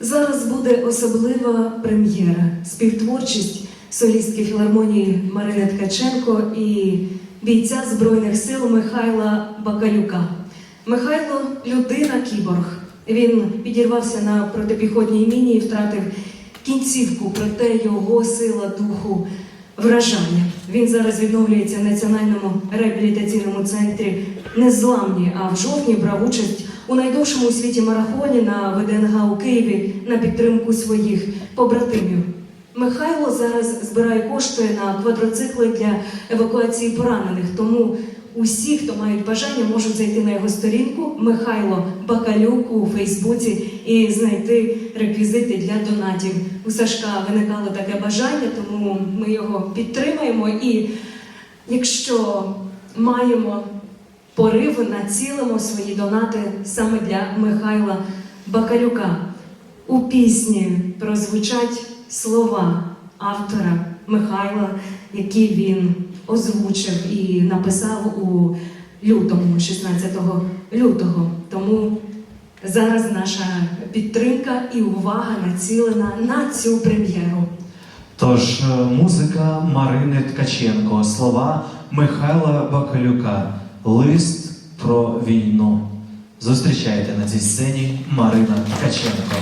Зараз буде особлива прем'єра, співтворчість солістки філармонії Марини Ткаченко і бійця Збройних сил Михайла Бакалюка. Михайло людина кіборг. Він підірвався на протипіхотній міні і втратив кінцівку, проте його сила духу вражає. Він зараз відновлюється в національному реабілітаційному центрі Незламні, а в жовтні брав участь у найдовшому у світі марафоні на ВДНГ у Києві на підтримку своїх побратимів. Михайло зараз збирає кошти на квадроцикли для евакуації поранених. Тому усі, хто мають бажання, можуть зайти на його сторінку Михайло Бакалюк у Фейсбуці і знайти реквізити для донатів. У Сашка виникало таке бажання, тому ми його підтримаємо. І якщо маємо порив, націлимо свої донати саме для Михайла Бакалюка. У пісні прозвучать слова автора Михайла, які він озвучив і написав у лютому, 16 лютого. Тому зараз наша підтримка і увага націлена на цю прем'єру. Тож е, музика Марини Ткаченко, слова Михайла Бакалюка, лист про війну. Зустрічайте на цій сцені Марина Ткаченко.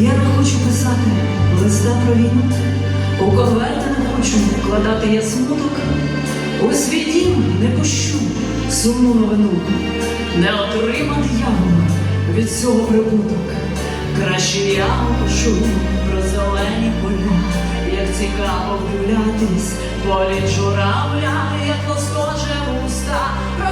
Я не хочу писати листа про війну, у конверти не хочу вкладати я смуток, у свій дім не пущу. Сумну новину, не отримав явно від цього прибуток. Краще я пишу про зелені поля, як цікаво гулятись, полі журавля, як лоскоче уста, про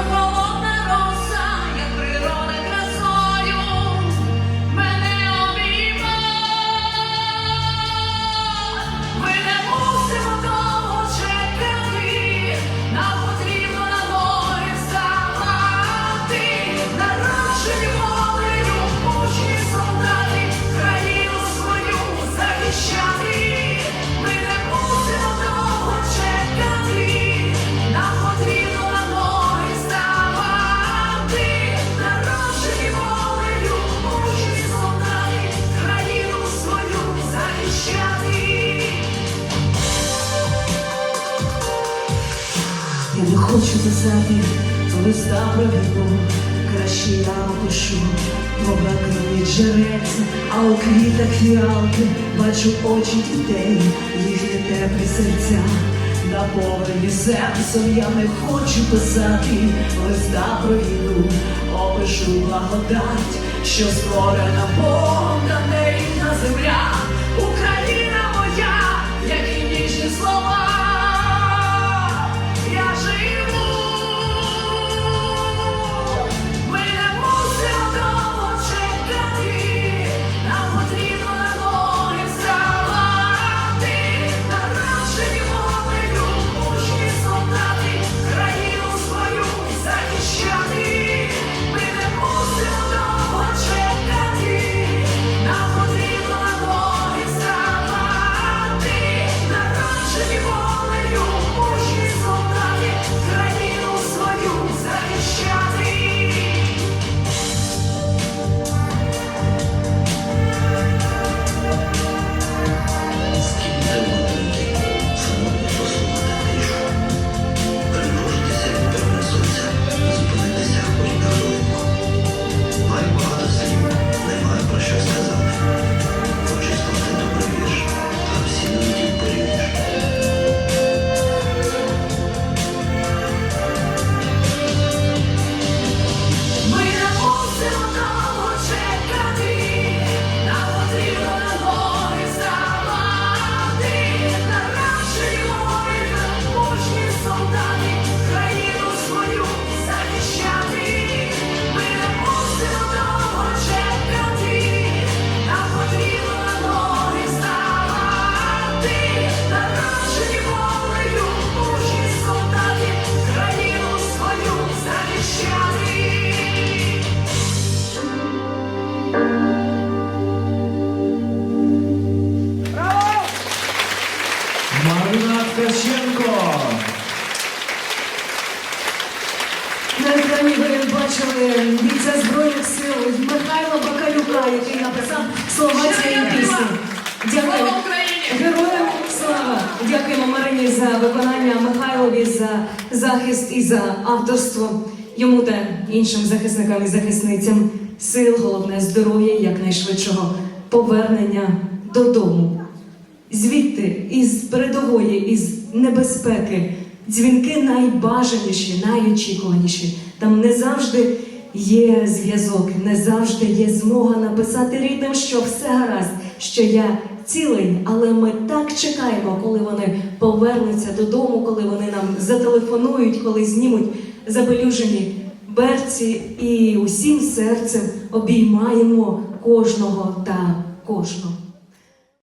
хочу писати листа про війну, краще я пишу, побракують жерельця, а у квітах фіалки бачу очі дітей, їхні теплі серця. Наповнені серцем я не хочу писати листа про війну, опишу благодать, що створена Богом та нейна земля, Україна моя, які ніжні слова. Марина Ткаченко. На екрані ви бачили бійця Збройних сил Михайла Бакалюка, який написав слова пісні. Дякую. Героям слава! Дякуємо Марині за виконання Михайлові за захист і за авторство. Йому та іншим захисникам і захисницям сил, головне здоров'я, якнайшвидшого повернення додому. Звідти, із передової, із небезпеки, дзвінки найбажаніші, найочікуваніші. Там не завжди є зв'язок, не завжди є змога написати рідним, що все гаразд, що я цілий, але ми так чекаємо, коли вони повернуться додому, коли вони нам зателефонують, коли знімуть забелюжені берці і усім серцем обіймаємо кожного та кожну.